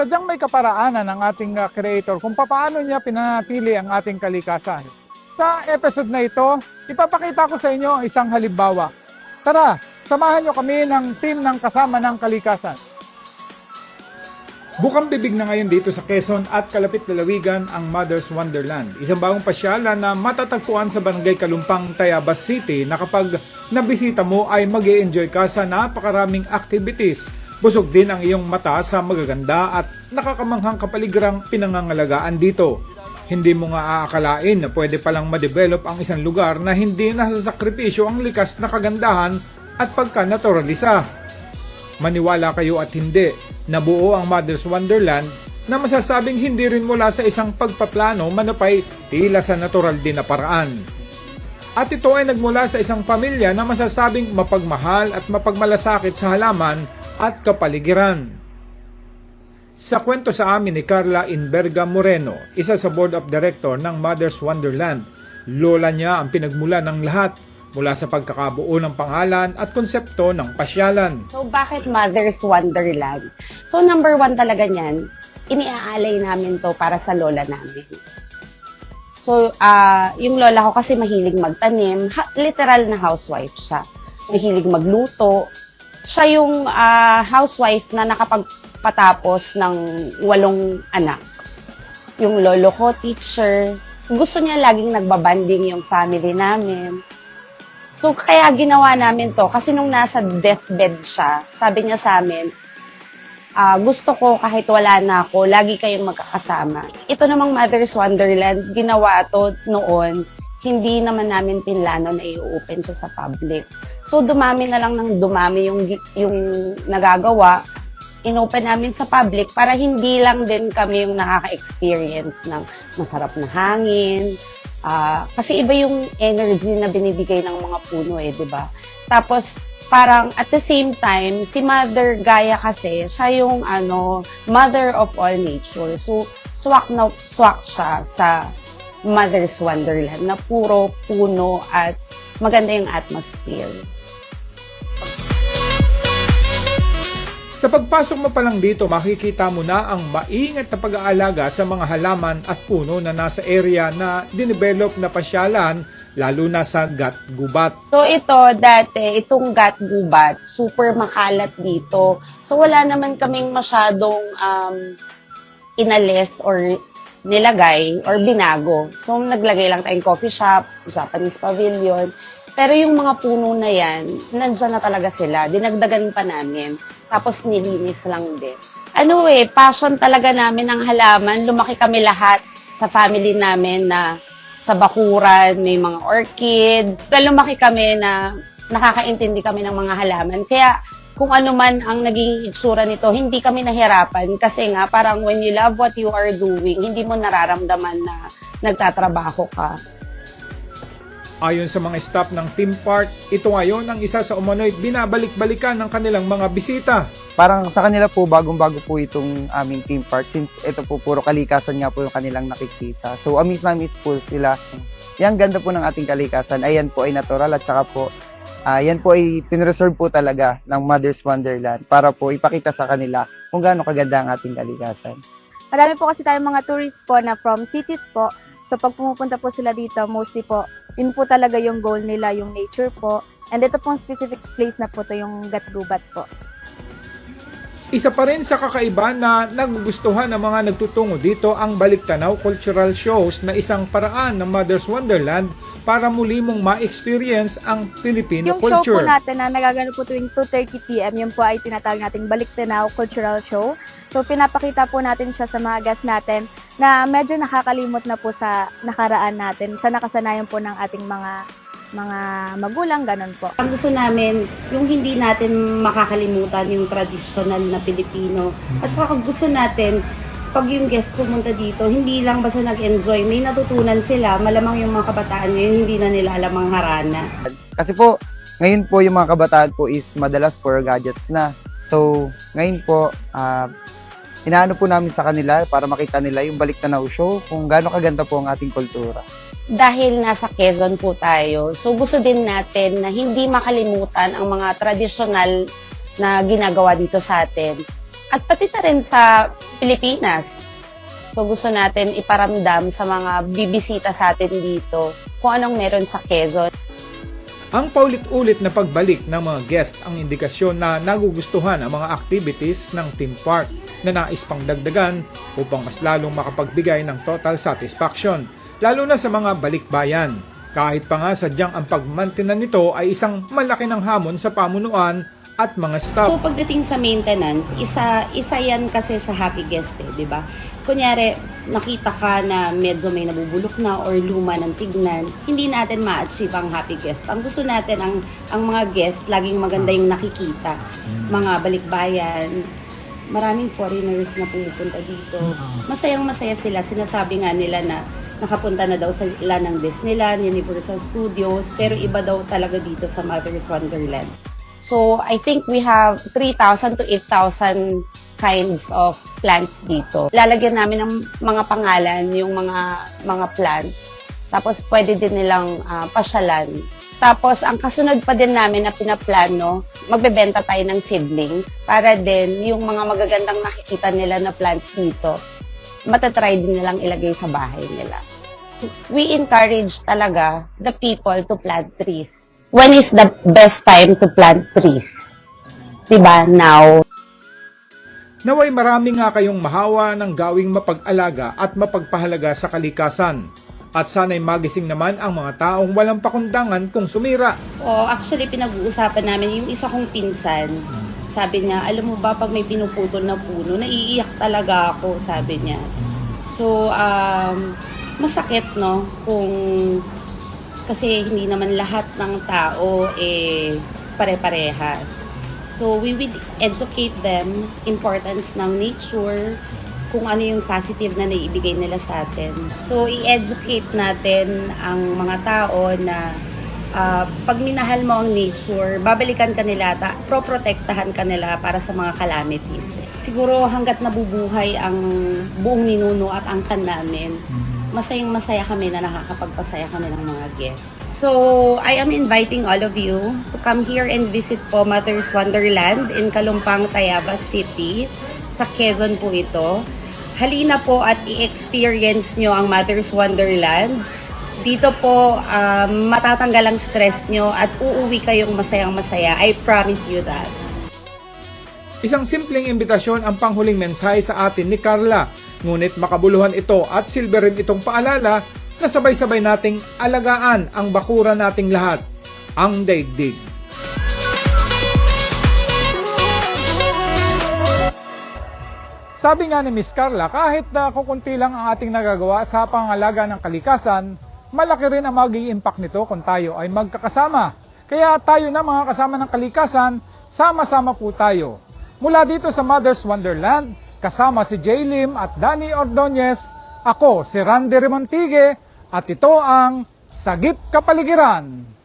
sadyang may kaparaanan ng ating ah, creator kung paano niya pinanatili ang ating kalikasan. Sa episode na ito, ipapakita ko sa inyo ang isang halimbawa. Tara, samahan niyo kami ng team ng kasama ng kalikasan. Bukang bibig na ngayon dito sa Quezon at kalapit lalawigan ang Mother's Wonderland. Isang bagong pasyalan na matatagpuan sa Barangay Kalumpang, Tayabas City na kapag nabisita mo ay mag enjoy ka sa napakaraming activities. Busog din ang iyong mata sa magaganda at nakakamanghang kapaligrang pinangangalagaan dito. Hindi mo nga aakalain na pwede palang ma-develop ang isang lugar na hindi nasasakripisyo ang likas na kagandahan at pagka-naturalisa. Maniwala kayo at hindi, nabuo ang Mother's Wonderland na masasabing hindi rin mula sa isang pagpaplano manupay tila sa natural din na paraan. At ito ay nagmula sa isang pamilya na masasabing mapagmahal at mapagmalasakit sa halaman at kapaligiran. Sa kwento sa amin ni Carla Inberga Moreno, isa sa board of director ng Mother's Wonderland, lola niya ang pinagmula ng lahat mula sa pagkakabuo ng pangalan at konsepto ng pasyalan. So, bakit Mother's Wonderland? So, number one talaga niyan, iniaalay namin to para sa lola namin. So, ah yung lola ko kasi mahilig magtanim, ha- literal na housewife siya. Mahilig magluto. Siya yung ah, housewife na nakapagpatapos ng walong anak. Yung lolo ko, teacher. Gusto niya laging nagbabanding yung family namin. So, kaya ginawa namin to. Kasi nung nasa deathbed siya, sabi niya sa amin, ah, gusto ko kahit wala na ako, lagi kayong magkakasama. Ito namang Mother's Wonderland, ginawa to noon, hindi naman namin pinlano na i-open siya sa public. So, dumami na lang ng dumami yung, yung nagagawa. Inopen namin sa public para hindi lang din kami yung nakaka-experience ng masarap na hangin, Ah, kasi iba yung energy na binibigay ng mga puno eh, 'di ba? Tapos parang at the same time, si Mother Gaia kasi, siya yung ano, mother of all nature. So swak na swak siya sa Mother's Wonderland na puro puno at maganda yung atmosphere. Sa pagpasok mo pa lang dito, makikita mo na ang maingat na pag-aalaga sa mga halaman at puno na nasa area na dinevelop na pasyalan, lalo na sa Gat-Gubat. So ito, dati, itong gat gubat, super makalat dito. So wala naman kaming masyadong um, inalis or nilagay or binago. So naglagay lang tayong coffee shop, Japanese pavilion. Pero yung mga puno na yan, nandyan na talaga sila. Dinagdagan pa namin. Tapos nilinis lang din. Ano eh, passion talaga namin ng halaman. Lumaki kami lahat sa family namin na sa bakuran, may mga orchids. Kaya lumaki kami na nakakaintindi kami ng mga halaman. Kaya kung ano man ang naging itsura nito, hindi kami nahirapan kasi nga parang when you love what you are doing, hindi mo nararamdaman na nagtatrabaho ka. Ayon sa mga staff ng Team Park, ito ngayon ang isa sa umano'y binabalik-balikan ng kanilang mga bisita. parang sa kanila po bagong-bago po itong aming team part since ito po puro kalikasan nga po yung kanilang nakikita. So amis na amis po sila. Yan ganda po ng ating kalikasan. Ayan po ay natural at saka po ah, yan po ay tinreserve po talaga ng Mother's Wonderland para po ipakita sa kanila kung gaano kaganda ang ating kalikasan. Marami po kasi tayong mga tourists po na from cities po. So pag pumupunta po sila dito, mostly po, yun po talaga yung goal nila, yung nature po. And ito pong specific place na po to yung Gatgubat po. Isa pa rin sa kakaiba na nagugustuhan ng mga nagtutungo dito ang Baliktanaw Cultural Shows na isang paraan ng Mother's Wonderland para muli mong ma-experience ang Filipino Yung show culture. po natin na nagaganap po tuwing 2.30pm, yun po ay tinatawag nating Baliktanaw Cultural Show. So pinapakita po natin siya sa mga guests natin na medyo nakakalimot na po sa nakaraan natin, sa nakasanayan po ng ating mga mga magulang, ganun po. Ang gusto namin, yung hindi natin makakalimutan yung traditional na Pilipino. At saka gusto natin, pag yung guest pumunta dito, hindi lang basta nag-enjoy, may natutunan sila. Malamang yung mga kabataan ngayon, hindi na nila alam ang harana. Kasi po, ngayon po yung mga kabataan po is madalas for gadgets na. So, ngayon po, ah inaano po namin sa kanila para makita nila yung balik tanaw show kung gaano kaganda po ang ating kultura. Dahil nasa Quezon po tayo, so gusto din natin na hindi makalimutan ang mga tradisyonal na ginagawa dito sa atin. at pati na rin sa Pilipinas. So gusto natin iparamdam sa mga bibisita sa atin dito kung anong meron sa Quezon. Ang paulit-ulit na pagbalik ng mga guest ang indikasyon na nagugustuhan ang mga activities ng theme park na nais pang dagdagan upang mas lalong makapagbigay ng total satisfaction, lalo na sa mga balikbayan. Kahit pa nga sadyang ang pagmantinan nito ay isang malaki ng hamon sa pamunuan at mga staff. So pagdating sa maintenance, isa isa yan kasi sa happy guest eh, 'di ba? Kunyari, nakita ka na medyo may nabubulok na or luma ng tignan, hindi natin ma-achieve ang happy guest. Ang gusto natin ang ang mga guest laging maganda yung nakikita. Mga balikbayan, maraming foreigners na pumupunta dito. Masayang masaya sila. Sinasabi nga nila na nakapunta na daw sila ng Disneyland, Universal Studios, pero iba daw talaga dito sa Mother's Wonderland. So, I think we have 3,000 to 8,000 kinds of plants dito. Lalagyan namin ng mga pangalan yung mga mga plants. Tapos, pwede din nilang ah, pasyalan. Tapos, ang kasunod pa din namin na pinaplano, magbebenta tayo ng seedlings para din yung mga magagandang nakikita nila na plants dito, matatry din nilang ilagay sa bahay nila. We encourage talaga the people to plant trees. When is the best time to plant trees? Diba? Now. Naway marami nga kayong mahawa ng gawing mapag-alaga at mapagpahalaga sa kalikasan. At sana'y magising naman ang mga taong walang pakundangan kung sumira. Oh, actually, pinag-uusapan namin yung isa kong pinsan. Sabi niya, alam mo ba, pag may pinuputol na puno, naiiyak talaga ako, sabi niya. So, um, masakit, no? Kung, kasi hindi naman lahat ng tao, eh, pare-parehas. So, we will educate them importance ng nature, kung ano yung positive na naibigay nila sa atin. So, i-educate natin ang mga tao na ah, pag minahal mo ang nature, babalikan ka nila, ta- pro-protektahan ka nila para sa mga calamities. Siguro hanggat nabubuhay ang buong ninuno at angkan namin, masayang masaya kami na nakakapagpasaya kami ng mga guests. So, I am inviting all of you to come here and visit po Mother's Wonderland in Kalumpang, Tayabas City. Sa Quezon po ito. Halina po at i-experience nyo ang Mother's Wonderland. Dito po, um, matatanggal ang stress nyo at uuwi kayong masayang masaya. I promise you that. Isang simpleng imbitasyon ang panghuling mensahe sa atin ni Carla. Ngunit makabuluhan ito at silver rin itong paalala na sabay-sabay nating alagaan ang bakura nating lahat, ang daigdig. Sabi nga ni Miss Carla, kahit na kukunti lang ang ating nagagawa sa pangalaga ng kalikasan, malaki rin ang magiging impact nito kung tayo ay magkakasama. Kaya tayo na mga kasama ng kalikasan, sama-sama po tayo. Mula dito sa Mother's Wonderland, kasama si J-Lim at Danny Ordonez, ako si Randy Remontigue at ito ang Sagip Kapaligiran.